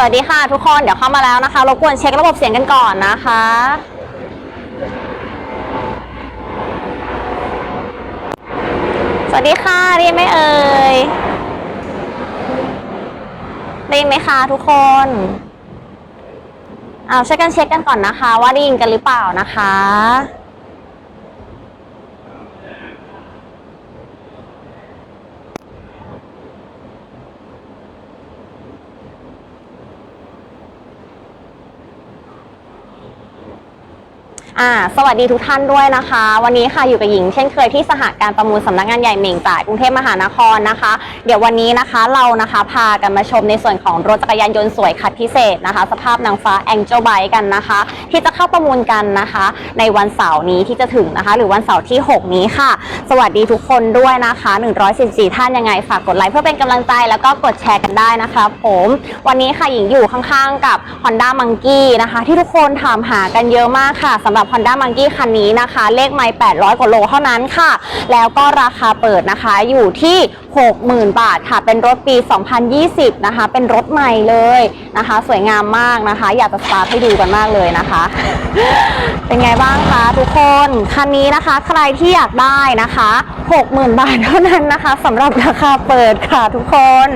สวัสดีค่ะทุกคนเดี๋ยวเข้ามาแล้วนะคะรบกวนเช็คระบบเสียงกันก่อนนะคะสวัสดีค่ะได้ยินไหมเอ่ยได้ยินไหมคะทุกคนเอาช่วยกันเช็คกันก่อนนะคะ ว่าได้ยินกันหรือเปล่านะคะ อ่าสวัสดีทุกท่านด้วยนะคะ วันนี้ค่ะอยู่กับหญิง เช่นเคยที่สหการประมูลสำนักงานใหญ่เหม่งจ่ายกรุงเทพมหานครนะคะ เดี๋ยววันนี้นะคะเรานะคะพากันมาชมในส่วนของรถจักรยานยนต์สวยคัดพิเศษนะคะ สภาพนางฟ้า Angel Bike กันนะคะ ที่จะเข้าประมูลกันนะคะ ในวันเสาร์นี้ที่จะถึงนะคะ หรือวันเสาร์ที่ 6 นี้ค่ะ สวัสดีทุกคนด้วยนะคะ114ท่านยังไงฝากกดไลค์เพื่อเป็นกำลังใจแล้วก็กดแชร์กันได้นะคะ ผมวันนี้ค่ะหญิงอยู่ข้างๆกับ Honda Monkey นะคะ ที่ทุกคนถามหากันเยอะมากค่ะสำหรับ Honda Monkey คันนี้นะคะ เลขไมล์800 กว่าโลเท่านั้นค่ะ แล้วก็ราคาเปิดนะคะอยู่ที่ 60,000 บาทค่ะ เป็นรถปี 2020 นะคะ เป็นรถใหม่เลยนะคะ สวยงามมากนะคะ อยากจะสตาร์ทให้ดูกันมากเลยนะคะ เป็นไงบ้างคะทุกคน คันนี้นะคะ ใครที่อยากได้นะคะ 60,000 บาทเท่านั้นนะคะสำหรับราคาเปิดค่ะทุกคน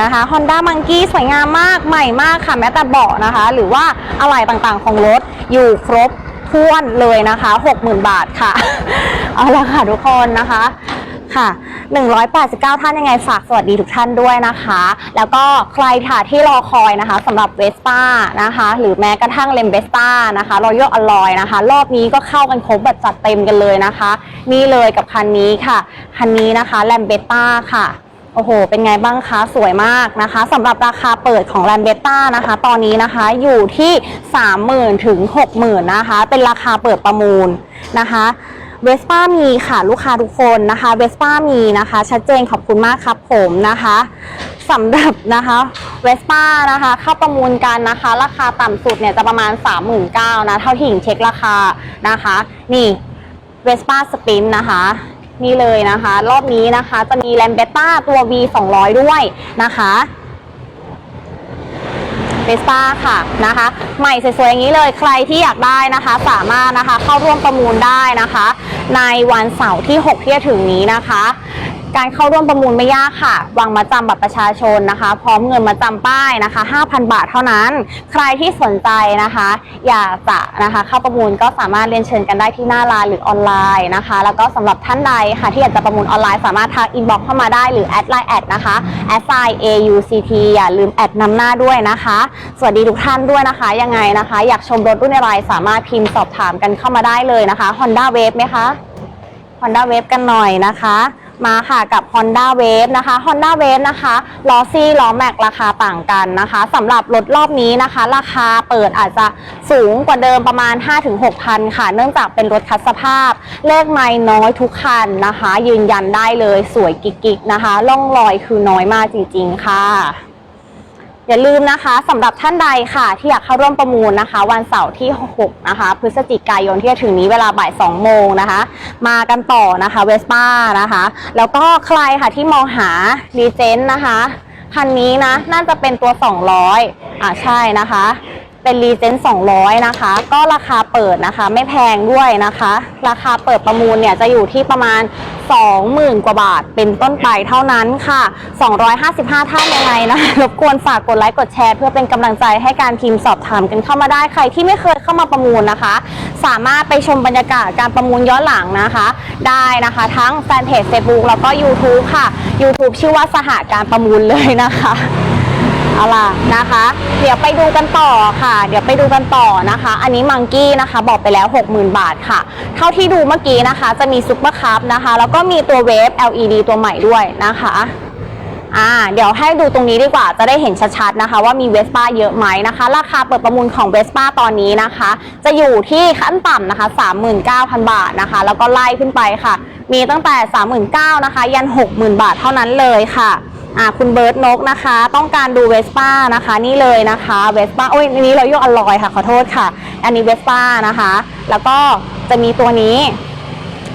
นะคะ Honda Monkey สวยงามมากใหม่มากค่ะ แม้แต่เบาะนะคะ หรือว่าอะไหล่ต่างๆของรถอยู่ครบ ถ้วนเลยนะคะ 60,000 บาทค่ะ เอาละค่ะทุกคนนะคะค่ะ 189 ท่านยังไงฝากสวัสดีทุกท่านด้วยนะคะ แล้วก็ใครค่ะที่รอคอยนะคะสำหรับเวสป้านะคะ หรือแม้กระทั่งเลมเวสป้านะคะรอยัลอลอยนะคะ รอบนี้ก็เข้ากันครบแบบจัดเต็มกันเลยนะคะ นี่เลยกับคันนี้ค่ะ คันนี้นะคะแลมเบต้าค่ะ โอ้โห เป็นไงบ้างคะ สวยมากนะคะสำหรับราคาเปิดของ l a m b e t t a นะคะ ตอนนี้นะคะอยู่ที่ 30,000 ถึง 60,000 นะคะ เป็นราคาเปิดประมูลนะคะเวสป้ามีค่ะลูกค้าทุกคนนะคะเวสป้ามีนะคะ ชัดเจนขอบคุณมากครับผมนะคะสำหรับนะคะเวสป้านะคะเข้าประมูลกันนะคะ ราคาต่ำสุดเนี่ยจะประมาณ 39,000นะ เท่าที่หญิงเช็คราคานะคะ นี่เวสป้าสปินนะคะ นี่เลยนะคะ รอบนี้นะคะจะมีแลมเบต้าตัว V 200ด้วยนะคะเบสป้าค่ะนะคะ ใหม่สวยๆอย่างนี้เลยใครที่อยากได้นะคะ สามารถนะคะเข้าร่วมประมูลได้นะคะ ในวันเสาร์ที่ 6 ที่จะถึงนี้นะคะ การเข้าร่วมประมูลไม่ยากค่ะ วางมาจำบัตรประชาชนนะคะ พร้อมเงินมาจำป้ายนะคะ 5,000 บาทเท่านั้น ใครที่สนใจนะคะ อยากจะนะคะเข้าประมูลก็สามารถเรียนเชิญกันได้ที่หน้าไลน์หรือออนไลน์นะคะ แล้วก็สำหรับท่านใดค่ะ ที่อยากจะประมูลออนไลน์สามารถทักอินบ็อกเข้ามาได้หรือแอดไลน์แอดนะคะแอดไซ AUCT อย่าลืมแอดนำหน้าด้วยนะคะ สวัสดีทุกท่านด้วยนะคะ ยังไงนะคะ อยากชมรถรุ่นอะไรสามารถพิมพ์สอบถามกันเข้ามาได้เลยนะคะ Honda Wave ไหมคะ Honda Wave กันหน่อยนะคะ มาค่ะกับ Honda Wave นะคะ Honda Wave นะคะล้อซี่ล้อแม็กราคาต่างกันนะคะสำหรับรถรอบนี้นะคะ ราคาเปิดอาจจะสูงกว่าเดิมประมาณ 5-6,000ค่ะ เนื่องจากเป็นรถคัดสภาพ เลขไม่น้อยทุกคันนะคะ ยืนยันได้เลยสวยกิ๊กๆนะคะล่องรอยคือน้อยมากจริง ๆ ค่ะ อย่าลืมนะคะสำหรับท่านใดค่ะ ที่อยากเข้าร่วมประมูลนะคะ วันเสาร์ที่ 6 นะคะ พฤศจิกายนที่จะถึงนี้เวลาบ่าย 2 โมงนะคะ มากันต่อนะคะเวสป้านะคะ แล้วก็ใครค่ะที่มองหารีเจนนะคะ คันนี้นะ น่าจะเป็นตัว 200 อ่าใช่นะคะ เป็นรีเจน200 นะคะ ก็ราคาเปิดนะคะ ไม่แพงด้วยนะคะ ราคาเปิดประมูลเนี่ยจะอยู่ที่ประมาณ 20,000 กว่าบาทเป็นต้นไปเท่านั้นค่ะ 255 ท่านยังไงนะรบกวนฝากกดไลค์กดแชร์ เพื่อเป็นกำลังใจให้การพิมพ์สอบถามกันเข้ามาได้ใครที่ไม่เคยเข้ามาประมูลนะคะ สามารถไปชมบรรยากาศการประมูลย้อนหลังนะคะ ได้นะคะ ทั้งแฟนเพจ Facebook แล้วก็ YouTube ค่ะ YouTube ชื่อว่าสหการประมูลเลยนะคะ เอาล่ะนะคะ เดี๋ยวไปดูกันต่อค่ะ เดี๋ยวไปดูกันต่อนะคะ อันนี้มังกี้นะคะ บอกไปแล้ว 60,000 บาทค่ะ เท่าที่ดูเมื่อกี้นะคะ จะมีซุปเปอร์คัพนะคะ แล้วก็มีตัวเวฟ LED ตัวใหม่ด้วยนะคะอ่าเดี๋ยวให้ดูตรงนี้ดีกว่าจะได้เห็นชัดๆนะคะ ว่ามีเวสป้าเยอะไหมนะคะ ราคาเปิดประมูลของเวสป้าตอนนี้นะคะ จะอยู่ที่ขั้นต่ำนะคะ 39,000 บาทนะคะ แล้วก็ไล่ขึ้นไปค่ะ มีตั้งแต่ 39,000นะคะ ยัน 60,000 บาทเท่านั้นเลยค่ะ อ่าคุณเบิร์ตนกนะคะ ต้องการดูเวสป้านะคะนี่เลยนะคะเวสป้าโอ้ยอันนี้เราโยกอลอยค่ะขอโทษค่ะ อันนี้เวสป้านะคะ แล้วก็จะมีตัวนี้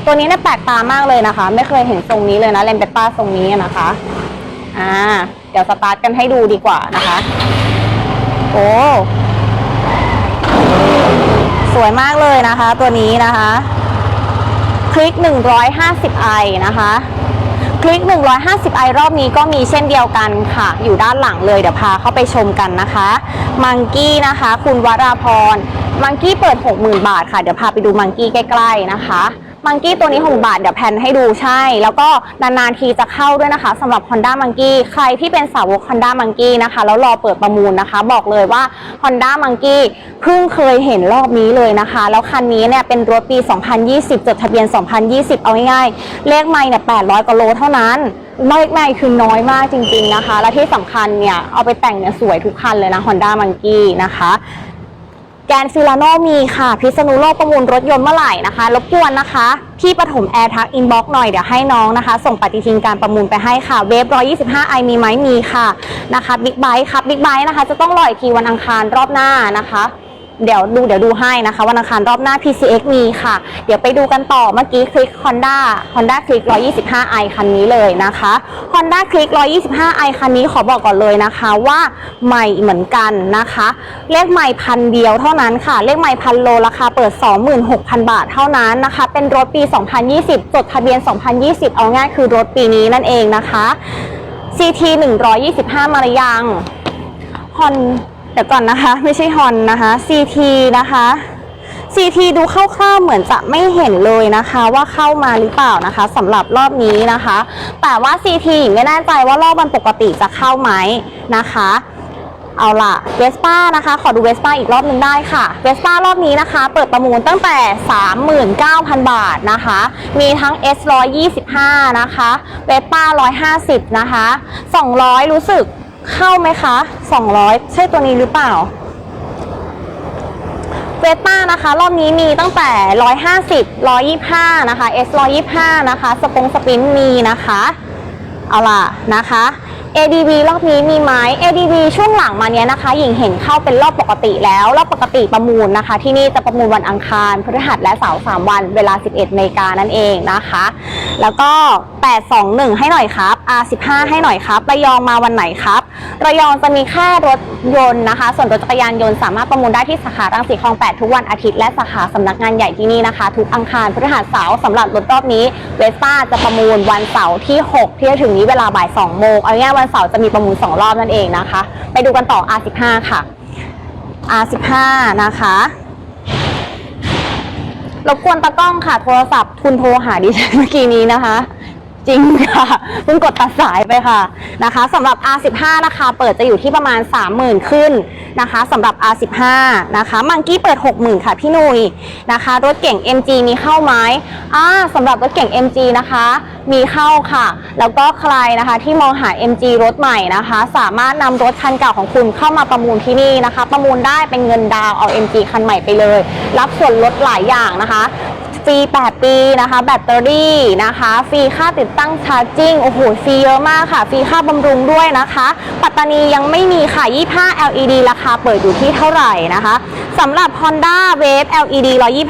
ตัวนี้เนี่ยแปลกตามากเลยนะคะ ไม่เคยเห็นทรงนี้เลยนะเลนเบต้าทรงนี้นะคะอ่าเดี๋ยวสตาร์ทกันให้ดูดีกว่านะคะ โอ้สวยมากเลยนะคะ ตัวนี้นะคะ คลิก 150 i นะคะ คลิก 150 ไอรอบนี้ก็มีเช่นเดียวกันค่ะ อยู่ด้านหลังเลยเดี๋ยวพาเข้าไปชมกันนะคะ มังกี้นะคะ คุณวราพร มังกี้เปิด 60,000 บาทค่ะ เดี๋ยวพาไปดูมังกี้ใกล้ ๆ นะคะ มังกี้ตัวนี้ 6 บาท เดี๋ยวแพนให้ดูใช่ แล้วก็นานๆทีจะเข้าด้วยนะคะสำหรับ Honda Monkey ใครที่เป็นสาวก Honda Monkey นะคะ แล้วรอเปิดประมูลนะคะ บอกเลยว่า Honda Monkey เพิ่งเคยเห็นรอบนี้เลยนะคะ แล้วคันนี้เนี่ยเป็นรถปี 2020 จดทะเบียน 2020 เอาง่ายๆ เลขไม่เนี่ย 800กว่าโลเท่านั้นเลขไม่คือน้อยมากจริงๆนะคะ และที่สำคัญเนี่ย เอาไปแต่งเนี่ยสวยทุกคันเลยนะ Honda Monkey นะคะ แกนฟิลาโนมีค่ะ พิษณุโลกประมูลรถยนต์เมื่อไหร่นะคะรบกวนนะคะพี่ปฐมแอร์ทักอินบ็อกหน่อยเดี๋ยวให้น้องนะคะ ส่งปฏิทินการประมูลไปให้ค่ะ เวฟ125 i มีไหมมีค่ะนะคะบิ๊กไบค์ครับบิ๊กไบค์นะคะ จะต้องรออีกทีวันอังคารรอบหน้านะคะ เดี๋ยวดูเดี๋ยวดูให้นะคะวันอังคารรอบหน้า PCX มีค่ะ เดี๋ยวไปดูกันต่อเมื่อกี้คลิก Honda Honda Click 125i คันนี้เลยนะคะ Honda Click 125i คันนี้ขอบอกก่อนเลยนะคะว่าใหม่เหมือนกันนะคะ เลขใหม่พันเดียวเท่านั้นค่ะ เลขใหม่พันโลราคาเปิด 26,000 บาทเท่านั้นนะคะ เป็นรถปี 2020 จดทะเบียน 2020 เอาง่ายคือรถปีนี้นั่นเองนะคะ CT 125 มารยังฮอน เดี๋ยวก่อนนะคะไม่ใช่ฮอนนะคะ CT นะคะ CT ดูคร่าวๆเหมือนจะไม่เห็นเลยนะคะว่าเข้ามาหรือเปล่านะคะสำหรับรอบนี้นะคะ แต่ว่า CT หญิงไม่แน่ใจว่ารอบวันปกติจะเข้าไหมนะคะเอาล่ะเวสป้านะคะ ขอดูเวสป้าอีกรอบหนึ่งได้ค่ะเวสป้ารอบนี้นะคะ เปิดประมูลตั้งแต่ 39,000 บาทนะคะ มีทั้ง S 125 นะคะเวสป้า150 นะคะ 200 รู้สึก เข้าไหมคะ200 ใช่ตัวนี้หรือเปล่าเวสป้านะคะ รอบนี้มีตั้งแต่ 150 125 นะคะ S 125 นะคะ สปงสปินมีนะคะ เอาล่ะนะคะ ADV รอบนี้มีไหม ADV ช่วงหลังมาเนี้ยนะคะหญิงเห็นเข้าเป็นรอบปกติแล้ว รอบปกติประมูลนะคะ ที่นี่จะประมูลวันอังคารพฤหัสและเสาร์3วัน เวลา 11นาฬิกานั่นเองนะคะ แล้วก็ 821 ให้หน่อยครับ R15 ให้หน่อยครับ ระยองมาวันไหนครับ ระยองจะมีแค่รถยนต์นะคะ ส่วนรถจักรยานยนต์สามารถประมูลได้ที่สาขารังสิตคลอง 8 ทุกวันอาทิตย์และสาขาสำนักงานใหญ่ที่นี่นะคะ ทุกอังคารพฤหัสเสาร์สำหรับรถรอบนี้เวสป้าจะประมูลวันเสาร์ที่ 6 ที่จะถึงนี้เวลาบ่าย2โมงเอาง่ายๆวันเสาร์จะมีประมูล 2 รอบนั่นเองนะคะ ไปดูกันต่อ R15 ค่ะ R15 นะคะรบกวนตากล้องค่ะ โทรศัพท์คุณโทรหาดิฉันเมื่อกี้นี้นะคะ จริงค่ะเพิ่งกดตัดสายไปค่ะนะคะสำหรับ R15 ราคาเปิดจะอยู่ที่ประมาณ 30,000 ขึ้นนะคะสำหรับ R15 นะคะมังกี้เปิด 60,000 ค่ะพี่นุยนะคะ รถเก่ง MG มีเข้าไหมอ่าสำหรับรถเก่ง MG นะคะมีเข้าค่ะ แล้วก็ใครนะคะที่มองหา MG รถใหม่นะคะ สามารถนำรถคันเก่าของคุณเข้ามาประมูลที่นี่นะคะ ประมูลได้เป็นเงินดาวเอา MG คันใหม่ไปเลย รับส่วนลดหลายอย่างนะคะ ฟรี 8 ปีนะคะแบตเตอรี่นะคะฟรีค่าติดตั้งชาร์จิ่งโอ้โหฟรีเยอะมากค่ะ ฟรีค่าบำรุงด้วยนะคะ ปัตตานียังไม่มีค่ะ25 LED ราคาเปิดอยู่ที่เท่าไหร่นะคะสำหรับ Honda Wave LED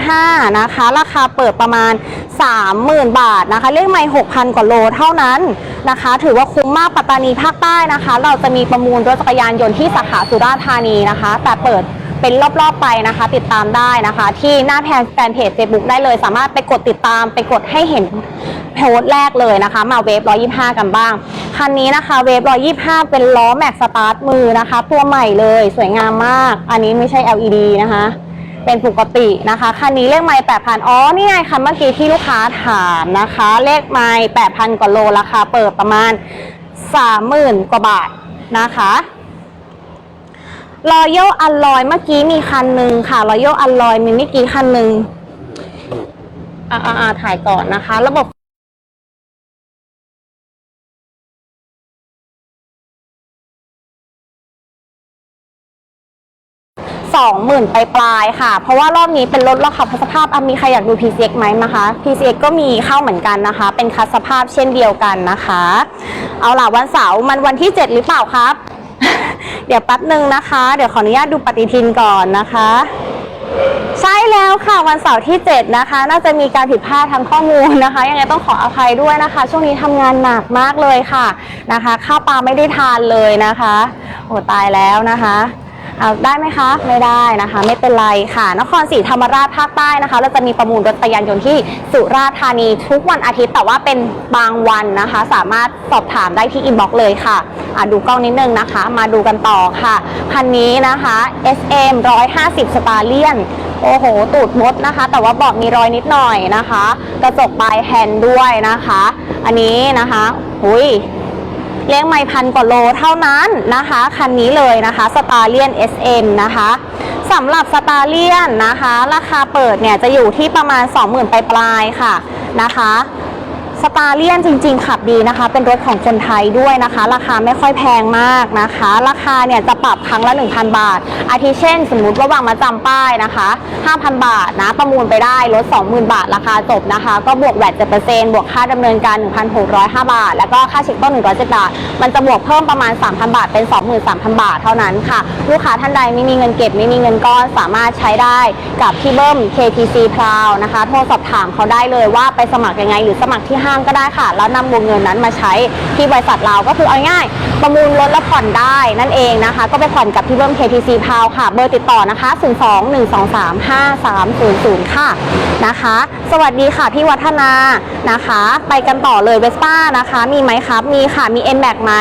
125 นะคะ ราคาเปิดประมาณ 30,000 บาทนะคะเลขไม่ 6,000 กว่าโลเท่านั้นนะคะ ถือว่าคุ้มมากปัตตานีภาคใต้นะคะ เราจะมีประมูลรถจักรยานยนต์ที่สาขาสุราษฎร์ธานีนะคะ แต่เปิด เป็นรอบๆไปนะคะ ติดตามได้นะคะ ที่หน้าแพนแฟนเพจ Facebook ได้เลย สามารถไปกดติดตามไปกดให้เห็นโพสต์แรกเลยนะคะ มาเวฟ125 กันบ้าง คันนี้นะคะเวฟ125 เป็นล้อแม็กสตาร์ทมือนะคะ ตัวใหม่เลยสวยงามมาก อันนี้ไม่ใช่ LED นะคะเป็นปกตินะคะ คันนี้เลขไมล์8,000อ๋อ นี่ไงคันเมื่อกี้ที่ลูกค้าถามนะคะ เลขไมล์8,000กว่าโลราคาเปิดประมาณ30,000กว่าบาทนะคะ รอยัลอัลลอยเมื่อกี้มีคันหนึ่งค่ะรอยัลอัลลอยมีเมื่อกี้คันหนึ่งอ่าอ่าถ่ายก่อนนะคะ ระบบสองหมื่นปลายๆค่ะ เพราะว่ารอบนี้เป็นรถราคาพัสภาพอะมีใครอยากดู PCX ไหมนะคะ PCX ก็มีเข้าเหมือนกันนะคะ เป็นคัสภาพเช่นเดียวกันนะคะ เอาล่ะวันเสาร์มันวันที่ 7 หรือเปล่าครับ เดี๋ยวแป๊บหนึ่งนะคะ เดี๋ยวขออนุญาตดูปฏิทินก่อนนะคะ ใช่แล้วค่ะวันเสาร์ที่ 7 นะคะ น่าจะมีการผิดพลาดทางข้อมูลนะคะ ยังไงต้องขออภัยด้วยนะคะ ช่วงนี้ทำงานหนักมากเลยค่ะนะคะ ข้าวปลาไม่ได้ทานเลยนะคะโอ้ตายแล้วนะคะ เอาได้ไหมคะ ไม่ได้นะคะ ไม่เป็นไรค่ะ นครศรีธรรมราชภาคใต้นะคะ เราจะมีประมูลรถจักรยานยนต์ที่สุราษฎร์ธานีทุกวันอาทิตย์แต่ว่าเป็นบางวันนะคะ สามารถสอบถามได้ที่อินบ็อกซ์เลยค่ะอะดูกล้องนิดนึงนะคะ มาดูกันต่อค่ะคันนี้นะคะ SM 150 สตาเลียนโอ้โห ตูดมดนะคะ แต่ว่าเบาะมีรอยนิดหน่อยนะคะ กระจกปลายแฮนด์ด้วยนะคะ อันนี้นะคะ หุย เลี้ยงไม่พันกว่าโลเท่านั้นนะคะ คันนี้เลยนะคะสตาร์เลียน SM นะคะสำหรับสตาร์เลียนนะคะ ราคาเปิดเนี่ยจะอยู่ที่ประมาณ 20,000 ปลายๆค่ะนะคะ สตาร์เลียนจริง ๆ ขับดีนะคะ เป็นรถของคนไทยด้วยนะคะ ราคาไม่ค่อยแพงมากนะคะ ราคาเนี่ยจะปรับครั้งละ 1,000 บาท อาทิเช่น สมมุติระหว่างมาจำป้ายนะคะ 5,000 บาทนะ ประมูลไปได้ลด 20,000 บาท ราคาจบนะคะ ก็บวกแวด7%บวกค่าดำเนินการ 1,605 บาท แล้วก็ค่าเช็คต้น107บาท มันจะบวกเพิ่มประมาณ 3,000 บาท เป็น 23,000 บาทเท่านั้นค่ะ ลูกค้าท่านใดไม่มีเงินเก็บไม่มีเงินก้อนสามารถใช้ได้กับพี่เบิ้ม KTC p r o u นะคะ โทรสอบถามเขาได้เลยว่าไปสมัครยังไงหรือสมัครที่ห้างก็ได้ค่ะ แล้วนำวงเงินนั้นมาใช้ที่บริษัทเราก็คือเอาง่ายประมูลรถและผ่อนได้นั่นเองนะคะ ก็ไปผ่อนกับพี่เบิ้ม KTC p r o u ค่ะ เบอร์ติดต่อนะคะ 02-123-5300 ค่ะนะคะ สวัสดีค่ะพี่วัฒนานะคะ ไปกันต่อเลยเวสป้านะคะ มีไหมครับ มีค่ะมี n m a x ไหม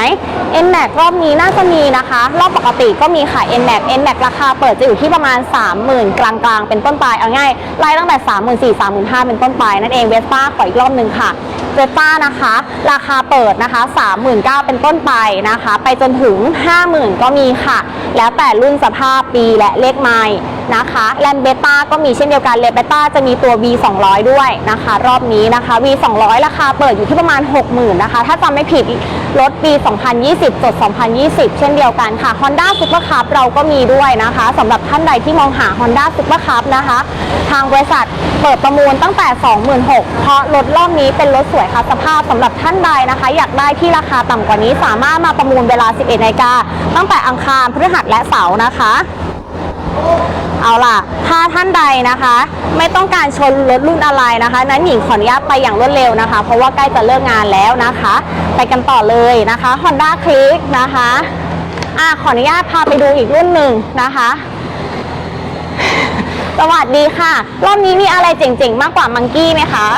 n m a x รอบนี้น่าจะมีนะคะ รอบปกติก็มีค่ะ n m a x n m a x ราคาเปิดจะอยู่ที่ประมาณ 30,000 กลางๆ เป็นต้นไปเอาง่ายไล่ตั้งแต่ 34,000 35,000เป็นต้นไปนั่นเองเวสป้าขออีกรอบหนึ่งค่ะ เวสป้านะคะ ราคาเปิดนะคะ 39,000 เป็นต้นไปนะคะ ไปจนถึง 50,000 ก็มีค่ะ แล้วแต่รุ่นสภาพปีและเลขไมล์นะคะแลมเบต้าก็มีเช่นเดียวกันเลเบต้าจะมีตัว V 200ด้วยนะคะ รอบนี้นะคะ V 200ราคาเปิดอยู่ที่ประมาณ 60,000นะคะ ถ้าจำไม่ผิดรถปี 2020จด2020 เช่นเดียวกันค่ะ Honda Super Cup เราก็มีด้วยนะคะสำหรับท่านใดที่มองหา Honda Super Cup นะคะ ทางบริษัทเปิดประมูลตั้งแต่ 26,000เพราะรถรอบนี้เป็นรถสวยค่ะสภาพสำหรับท่านใดนะคะ อยากได้ที่ราคาต่ำกว่านี้ สามารถมาประมูลเวลา 11นาฬิกาตั้งแต่อังคารพฤหัสและเสาร์นะคะ เอาล่ะ ถ้าท่านใดนะคะ ไม่ต้องการชนรถรุ่นอะไรนะคะ นั้นหญิงขออนุญาตไปอย่างรวดเร็วนะคะ เพราะว่าใกล้จะเลิกงานแล้วนะคะ ไปกันต่อเลยนะคะ Honda Click นะคะอะขออนุญาตพาไปดูอีกรุ่นหนึ่งนะคะสวัสดีค่ะ รอบนี้มีอะไรเจ๋งๆ มากกว่ามังกี้ไหมคะ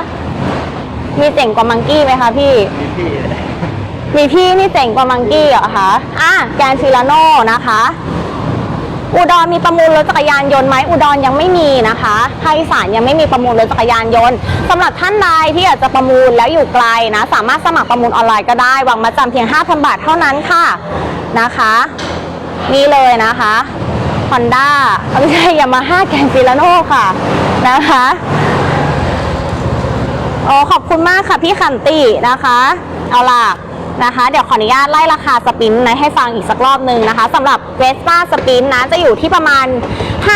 มีเจ๋งกว่ามังกี้ไหมคะพี่มีพี่นี่เจ๋งกว่ามังกี้เหรอคะ อะแกนซิลาโน่นะคะ อุดรมีประมูลรถจักรยานยนต์ไหมอุดรยังไม่มีนะคะภาคอีสานยังไม่มีประมูลรถจักรยานยนต์สำหรับท่านใดที่อยากจะประมูลแล้วอยู่ไกลนะ สามารถสมัครประมูลออนไลน์ก็ได้วางมาจำเพียง 5,000 บาทเท่านั้นค่ะนะคะนี่เลยนะคะ Honda เอาไม่ใช่ยามาฮ่าแกนฟิลาโน่ค่ะนะคะ โอ้ขอบคุณมากค่ะพี่ขันตินะคะ เอาล่ะนะคะ เดี๋ยวขออนุญาตไล่ราคาสปินนะให้ฟังอีกสักรอบหนึ่งนะคะสำหรับเวสป้าสปินนะจะอยู่ที่ประมาณ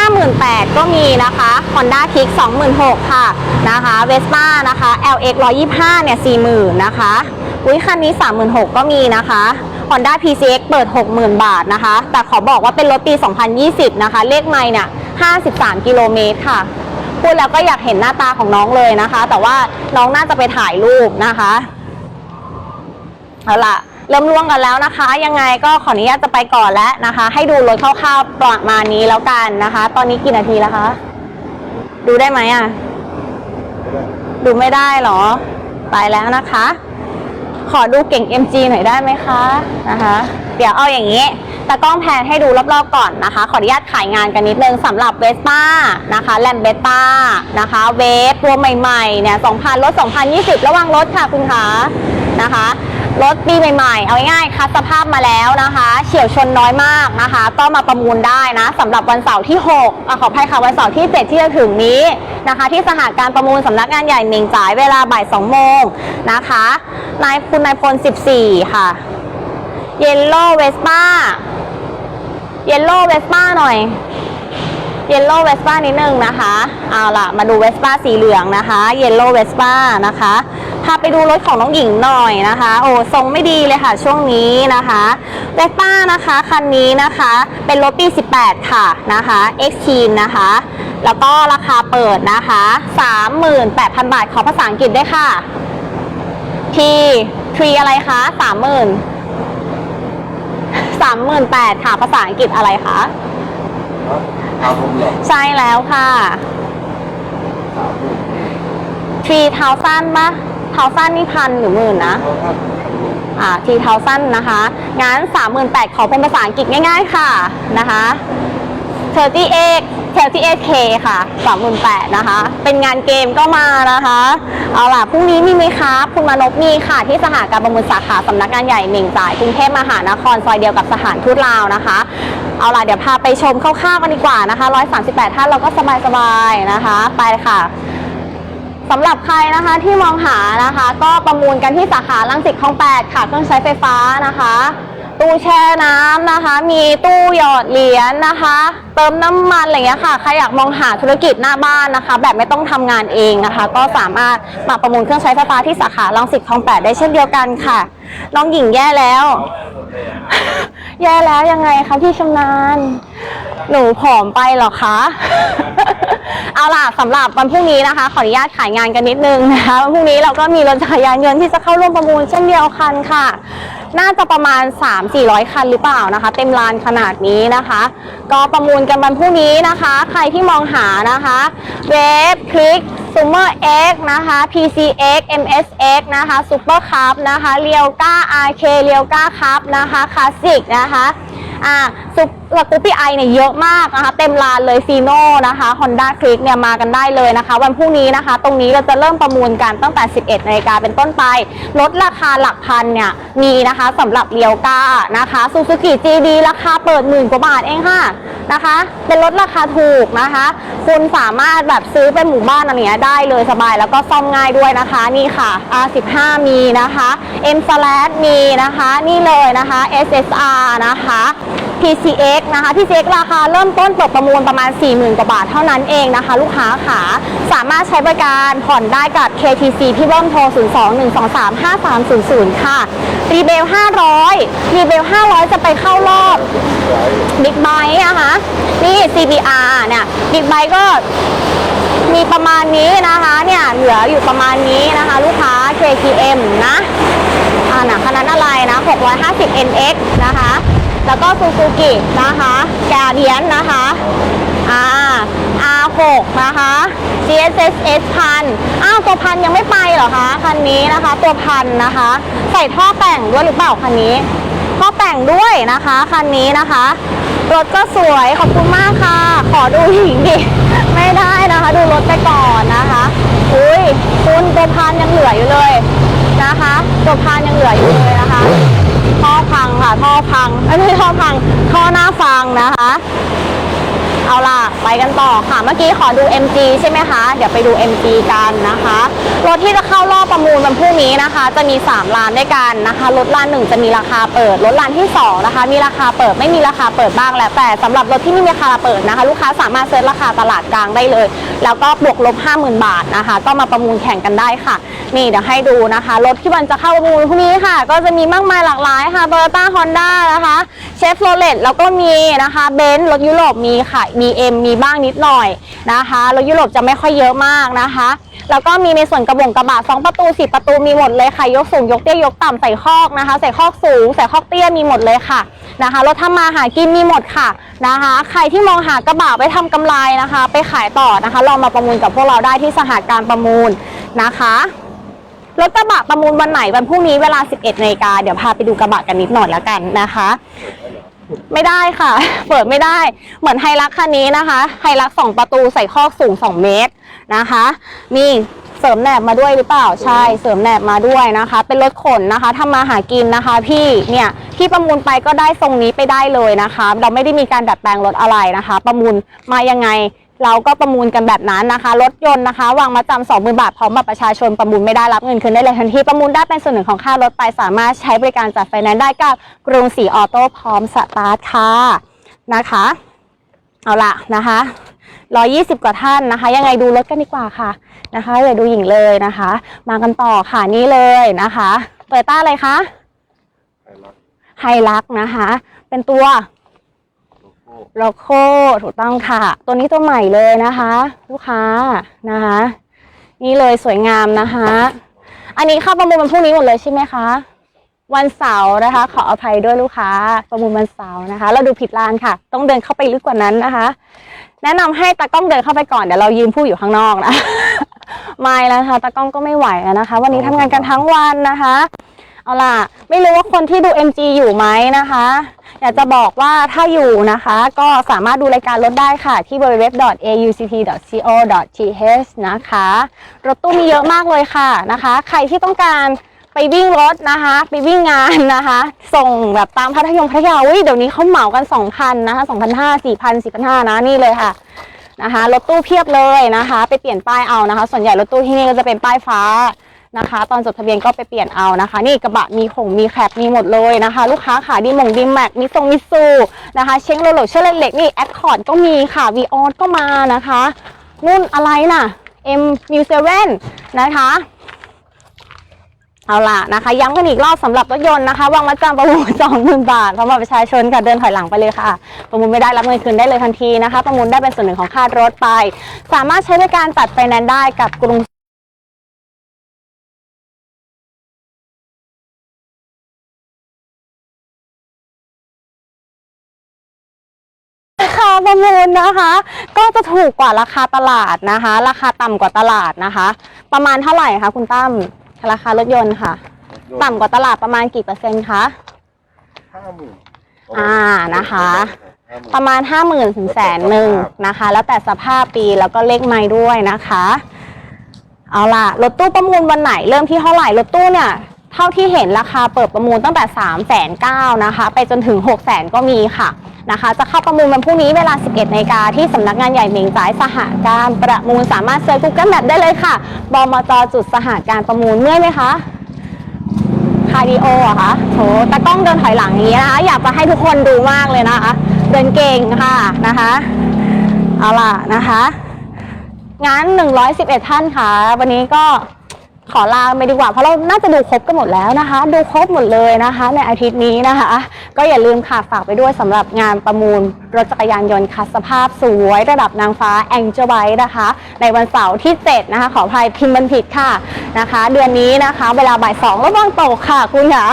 58,000 ก็มีนะคะ Honda Kick 26,000 ค่ะนะคะเวสป้านะคะ LX 125 เนี่ย 40,000 นะคะอุ้ยคันนี้ 36,000 ก็มีนะคะ Honda PCX เปิด 60,000 บาทนะคะ แต่ขอบอกว่าเป็นรถปี 2020 นะคะ เลขไมล์เนี่ย 53 กิโลเมตรค่ะ พูดแล้วก็อยากเห็นหน้าตาของน้องเลยนะคะ แต่ว่าน้องน่าจะไปถ่ายรูปนะคะเอาล่ะเริ่มล่วงกันแล้วนะคะ ยังไงก็ขออนุญาตจะไปก่อนแล้วนะคะ ให้ดูรถคร่าวๆประมาณนี้แล้วกันนะคะ ตอนนี้กี่นาทีแล้วคะ ดูได้ไหมอะ ดูไม่ได้เหรอ ไปแล้วนะคะ ขอดูเก่ง MG หน่อยได้ไหมคะนะคะ เดี๋ยวเอาอย่างนี้ ตากล้องแพนให้ดูรอบๆก่อนนะคะ ขออนุญาตขายงานกันนิดนึงสำหรับเวสป้านะคะแลมเบต้านะคะเวฟตัวใหม่ๆเนี่ย2,000รถ2020 ระวังรถค่ะคุณคะนะคะรถปีใหม่ๆ เอาง่ายๆคัดสภาพมาแล้วนะคะ เฉียวชนน้อยมากนะคะ ก็มาประมูลได้นะสำหรับวันเสาร์ที่6อะขออภัยค่ะวันเสาร์ที่ 7 ที่จะถึงนี้นะคะ ที่สหการประมูลสำนักงานใหญ่เมงจ่ายเวลาบ่าย2โมงนะคะนายคุณนายพล 14 ค่ะเยลโล่เวสป้า เยลโล่เวสป้าหน่อย เยลโล่เวสป้านิดนึงนะคะ เอาล่ะ มาดูเวสป้าสีเหลืองนะคะ เยลโล่เวสป้านะคะ พาไปดูรถของน้องหญิงหน่อยนะคะ โอ้ทรงไม่ดีเลยค่ะช่วงนี้นะคะ เวสป้านะคะคันนี้นะคะ เป็นรถปี 18 ค่ะนะคะ X t e e n นะคะ แล้วก็ราคาเปิดนะคะ 38,000 บาทขอภาษาอังกฤษด้วยค่ะทีทรีอะไรคะ 30,000 38,000ค่ะ ภาษาอังกฤษอะไรคะครับผมเหรอใช่แล้วค่ะสามหมื่นทรีเทาสั้นปะเทาสั้นนี่พันหรือหมื่นนะเพราะถ้าอ่าทีเทาสั้นนะคะ งั้น38,000ขอเป็นภาษาอังกฤษง่ายๆค่ะนะคะ38 38K ค่ะ 38,000นะคะ เป็นงานเกมก็มานะคะ เอาล่ะ พรุ่งนี้มีไหมคะคุณมานพมีค่ะ ที่สหการประมูลสาขาสำนักงานใหญ่เหม่งจ่ายกรุงเทพมหานครซอยเดียวกับสถานทูตลาวนะคะ เอาล่ะ เดี๋ยวพาไปชมคร่าวๆกันดีกว่านะคะ 138 ท่านเราก็สบายๆนะคะ ไปค่ะสำหรับใครนะคะที่มองหานะคะ ก็ประมูลกันที่สาขาลังสิตคลองแปดค่ะ เครื่องใช้ไฟฟ้านะคะ ตู้แช่น้ำนะคะ มีตู้หยอดเหรียญนะคะ เติมน้ำมันอะไรเงี้ยค่ะ ใครอยากมองหาธุรกิจหน้าบ้านนะคะ แบบไม่ต้องทำงานเองนะคะ ก็สามารถมาประมูลเครื่องใช้ไฟฟ้าที่สาขาลังสิตคลองแปดได้เช่นเดียวกันค่ะ น้องหญิงแย่แล้ว แย่แล้วยังไงคะพี่ชำนาญ หนูผอมไปเหรอคะ เอาล่ะสำหรับวันพรุ่งนี้นะคะ ขออนุญาตขายงานกันนิดนึงนะคะวันพรุ่งนี้เราก็มีรถจักรยานยนต์ที่จะเข้าร่วมประมูลเช่นเดียวกันค่ะ น่าจะประมาณ 3-400 คันหรือเปล่านะคะ เต็มลานขนาดนี้นะคะ ก็ประมูลกันวันพรุ่งนี้นะคะ ใครที่มองหานะคะเวฟคลิกซูเมอร์ X นะคะ PCX MSX นะคะซูเปอร์คัพนะคะเรียวก้า RK เรียวก้าคัพนะคะคลาสสิกนะคะอ่า ซุปสกูปปี้ไอเนี่ยเยอะมากนะคะ เต็มลานเลยฟีโน่นะคะ Honda Click เนี่ยมากันได้เลยนะคะ วันพรุ่งนี้นะคะ ตรงนี้เราจะเริ่มประมูลกันตั้งแต่ 11นาฬิกาเป็นต้นไป ลดราคาหลักพันเนี่ยมีนะคะสำหรับเรียวก้านะคะซูซูกิ GD ราคาเปิดหมื่นกว่าบาทเองค่ะนะคะ เป็นลดราคาถูกนะคะ คุณสามารถแบบซื้อเป็นหมู่บ้านอะไรเงี้ยได้เลยสบายแล้วก็ซ่อมง่ายด้วยนะคะ นี่ค่ะ R15 มีนะคะ M slash มีนะคะ นี่เลยนะคะ SSR นะคะ PCX นะคะ PCX ราคาเริ่มต้นเปิดประมูลประมาณ 40,000 กว่าบาทเท่านั้นเองนะคะ ลูกค้าขาสามารถใช้บริการผ่อนได้กับ KTC พี่เบิ้มโทร 02-123-5300 ค่ะ รีเบล 500 รีเบล 500 จะไปเข้ารอบบิ๊กไบค์นะคะ นี่ CBR เนี่ยบิ๊กไบค์ก็มีประมาณนี้นะคะเนี่ยเหลืออยู่ประมาณนี้นะคะ ลูกค้า KTM นะอ่าหนังคันนั้นอะไรนะ 650 NX นะคะ แล้วก็ซูซูกินะคะแกเดียนนะคะอ่า R6 นะคะ GSS S พันอ้าวตัวพันยังไม่ไปเหรอคะคันนี้นะคะ ตัวพันนะคะ ใส่ท่อแต่งด้วยหรือเปล่าคันนี้ท่อแต่งด้วยนะคะคันนี้นะคะรถก็สวยขอบคุณมากค่ะ ขอดูหญิงดิ ไม่ได้นะคะ ดูรถไปก่อนนะคะ อุ้ยคุณตัวพันยังเหลืออยู่เลยนะคะ ตัวพันยังเหลืออยู่เลยนะคะ ท่อพังค่ะท่อพังไม่ใช่ท่อพังท่อหน้าฟังนะคะ เอาล่ะ ไปกันต่อค่ะ เมื่อกี้ขอดู MG ใช่ไหมคะ เดี๋ยวไปดู MG กันนะคะ รถที่จะเข้ารอบประมูลวันพรุ่งนี้นะคะ จะมี3ลานด้วยกันนะคะ รถลานหนึ่งจะมีราคาเปิด รถลานที่ 2 นะคะ มีราคาเปิด ไม่มีราคาเปิดบ้างแล้วแต่สำหรับรถที่ไม่มีราคาเปิดนะคะ ลูกค้าสามารถเซิร์ชราคาตลาดกลางได้เลย แล้วก็บวกลบ 50,000 บาทนะคะ ก็มาประมูลแข่งกันได้ค่ะ นี่เดี๋ยวให้ดูนะคะ รถที่มันจะเข้าประมูลพรุ่งนี้ค่ะ ก็จะมีมากมายหลากหลายค่ะ Toyota Honda นะคะ เชฟโรเลตแล้วก็มีนะคะ เบนซ์ รถยุโรปมีค่ะ BM มีบ้างนิดหน่อยนะคะรถยุโรปจะไม่ค่อยเยอะมากนะคะ แล้วก็มีในส่วนกระบงกระบะสองประตูสี่ประตูมีหมดเลยค่ะ ยกสูงยกเตี้ยยกต่ำใส่คอกนะคะ ใส่คอกสูง ใส่คอกเตี้ยมีหมดเลยค่ะนะคะรถทำมาหากินมีหมดค่ะนะคะ ใครที่มองหากระบะไปทำกำไรนะคะ ไปขายต่อนะคะลองมาประมูลกับพวกเราได้ที่สหการประมูลนะคะรถกระบะประมูลวันไหนวันพรุ่งนี้เวลา 11นาฬิกาเดี๋ยวพาไปดูกระบะกันนิดหน่อยแล้วกันนะคะ ไม่ได้ค่ะ เปิดไม่ได้ เหมือนไฮรักคันนี้นะคะ ไฮรักสองประตูใส่คอกสูง2เมตรนะคะ มีเสริมแหนบมาด้วยหรือเปล่า ใช่ เสริมแหนบมาด้วยนะคะ เป็นรถขนนะคะทำมาหากินนะคะ พี่ เนี่ยพี่ประมูลไปก็ได้ทรงนี้ไปได้เลยนะคะ เราไม่ได้มีการดัดแปลงรถอะไรนะคะ ประมูลมายังไง เราก็ประมูลกันแบบนั้นนะคะ รถยนต์นะคะ วางมาจำสองหมื่นบาทพร้อมบัตรประชาชนประมูลไม่ได้รับเงินคืนได้เลยทันทีประมูลได้เป็นส่วนหนึ่งของค่ารถไปสามารถใช้บริการจัดไฟแนนซ์ได้กับกรุงศรีออโต้พร้อมสตาร์ทค่ะนะคะ เอาละนะคะร้อยี่สิบกว่าท่านนะคะ ยังไงดูรถกันดีกว่าค่ะนะคะอย่าดูหญิงเลยนะคะ มากันต่อค่ะนี่เลยนะคะโตโยต้าอะไรคะไอ้รักไฮลักนะคะ เป็นตัว โลโก้ถูกต้องค่ะ ตัวนี้ตัวใหม่เลยนะคะ ลูกค้านะคะ นี่เลยสวยงามนะคะ อันนี้เข้าประมูลวันพรุ่งนี้หมดเลยใช่ไหมคะ วันเสาร์นะคะ ขออภัยด้วยลูกค้า ประมูลวันเสาร์นะคะ เราดูผิดร้านค่ะ ต้องเดินเข้าไปลึกกว่านั้นนะคะ แนะนำให้ตากล้องเดินเข้าไปก่อนเดี๋ยวเรายืนพูดอยู่ข้างนอกนะไม่แล้วนะคะตากล้องก็ไม่ไหวแล้วนะคะ วันนี้ทำงานกันทั้งวันนะคะ เอาล่ะ ไม่รู้ว่าคนที่ดู MG อยู่ไหมนะคะ อยากจะบอกว่าถ้าอยู่นะคะ ก็สามารถดูรายการรถได้ค่ะ ที่ www.auct.co.th นะคะ รถตู้มีเยอะมากเลยค่ะนะคะ ใครที่ต้องการไปวิ่งรถนะคะ ไปวิ่งงานนะคะ ส่งแบบตามพัทยงพัทยาอุ้ยเดี๋ยวนี้เขาเหมากัน 2,000 นะคะ2,500 4,000 4,500นะนี่เลยค่ะนะคะรถตู้เพียบเลยนะคะ ไปเปลี่ยนป้ายเอานะคะ ส่วนใหญ่รถตู้ที่นี่ก็จะเป็นป้ายฟ้า นะคะ ตอนจดทะเบียนก็ไปเปลี่ยนเอานะคะ นี่กระบะมีขงมีแคปมีหมดเลยนะคะ ลูกค้าขาดีมงดีแม็กมีทรงมิซูนะคะเช็งโลโลเชลเล็กนี่แอคคอร์ดก็มีค่ะวีออก็มานะคะนุ่นอะไรน่ะ M m u 7นะคะเอาล่ะนะคะย้ำกันอีกรอบสำหรับรถยนต์นะคะวางมัดจำประมูลสองหมื่นบาทสำหรับประชาชนค่ะเดินถอยหลังไปเลยค่ะ ประมูลไม่ได้รับเงินคืนได้เลยทันทีนะคะ ประมูลได้เป็นส่วนหนึ่งของค่ารถไป สามารถใช้บริการตัดไฟแนนซ์ได้กับกรุง มูลนะคะ ก็จะถูกกว่าราคาตลาดนะคะ ราคาต่ำกว่าตลาดนะคะ ประมาณเท่าไหร่คะคุณตั้มราคารถยนต์ค่ะ ต่ำกว่าตลาดประมาณกี่เปอร์เซ็นต์คะ ห้าหมื่นอ่านะคะประมาณ 5 0,000ถึงแสนหนึ่งนะคะ แล้วแต่สภาพปีแล้วก็เลขไม้ด้วยนะคะ เอาล่ะ รถตู้ประมูลวันไหนเริ่มที่เท่าไหร่ รถตู้เนี่ย เท่าที่เห็นราคาเปิดประมูลตั้งแต่ 3 9 0 0 0นะคะ ไปจนถึง 6 0 0 0 0ก็มีค่ะนะคะ จะเข้าประมูลวันพรุ่งนี้เวลา 11นาฬิกาที่สำนักงานใหญ่เมงจ่ายสหการประมูลสามารถเซิร์ช Google Map ได้เลยค่ะ บมจจุดสหการประมูลเมื่อยไหมคะคาร์ดิโออะคะโถตากล้องเดินถอยหลังอย่างนี้นะคะ อยากจะให้ทุกคนดูมากเลยนะคะ เดินเก่งค่ะนะคะ เอาล่ะนะคะ งั้น 111 ท่านค่ะ วันนี้ก็ ขอลาไปดีกว่าเพราะเราน่าจะดูครบกันหมดแล้วนะคะ ดูครบหมดเลยนะคะ ในอาทิตย์นี้นะคะ ก็อย่าลืมค่ะฝากไปด้วยสำหรับงานประมูลรถจักรยานยนต์คัสภาพสวยระดับนางฟ้าแองเจลไบนะคะ ในวันเสาร์ที่7นะคะขออภัยพิมพ์มันผิดค่ะ นะคะ เดือนนี้นะคะ เวลาบ่ายสองระวังตกค่ะ คุณค่ะ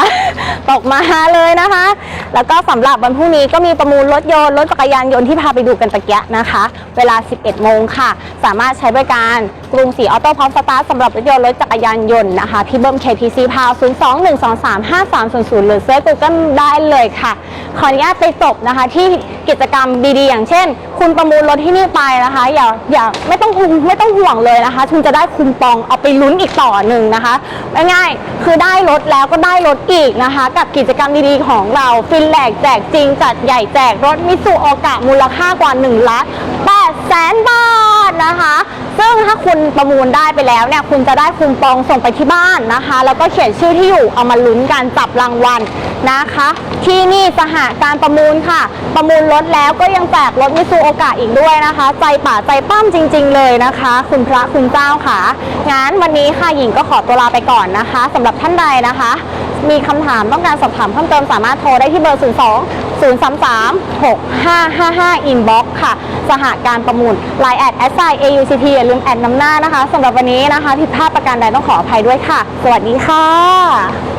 ตกมาเลยนะคะ แล้วก็สำหรับวันพรุ่งนี้ก็มีประมูลรถยนต์รถจักรยานยนต์ที่พาไปดูกันตะเกียะนะคะ เวลา 11 โมงค่ะ สามารถใช้บริการกรุงศรีออโต้พร้อมสตาร์ทสำหรับรถยนต์รถจักรยานยนต์นะคะพี่เบิ้ม KTC พาว021235300 หรือเซิร์ชกูเกิลได้เลยค่ะ ขออนุญาตไปจบนะคะ ที่กิจกรรมดีๆ อย่างเช่น คุณประมูลรถที่นี่ไปนะคะ อย่าอย่าไม่ต้องห่วงไม่ต้องห่วงเลยนะคะคุณจะได้คูปองเอาไปลุ้นอีกต่อหนึ่งนะคะง่ายๆคือได้รถแล้วก็ได้รถอีกนะคะ กับกิจกรรมดีๆของเราฟินแหลกแจกจริงจัดใหญ่แจกรถมิสูโอกะมูลค่ากว่า1ล้าน8แสนบาท นะคะ ซึ่งถ้าคุณประมูลได้ไปแล้วเนี่ยคุณจะได้คูปองส่งไปที่บ้านนะคะ แล้วก็เขียนชื่อที่อยู่เอามาลุ้นการจับรางวัลนะคะ ที่นี่สหการประมูลค่ะ ประมูลรถแล้วก็ยังแจกรถมิซูโอกะอีกด้วยนะคะ ใจป่าใจปั้มจริง ๆ เลยนะคะ คุณพระคุณเจ้าค่ะงั้นวันนี้ค่ะหญิงก็ขอตัวลาไปก่อนนะคะสำหรับท่านใดนะคะ มีคำถามต้องการสอบถามเพิ่มเติมสามารถโทรได้ที่เบอร์ 02 033 6555 inbox ค่ะ สหการประมูล Line แอด s i AUCT อย่าลืมแอดนำหน้านะคะสำหรับวันนี้นะคะผิดพลาดประการใดต้องขออภัยด้วยค่ะ สวัสดีค่ะ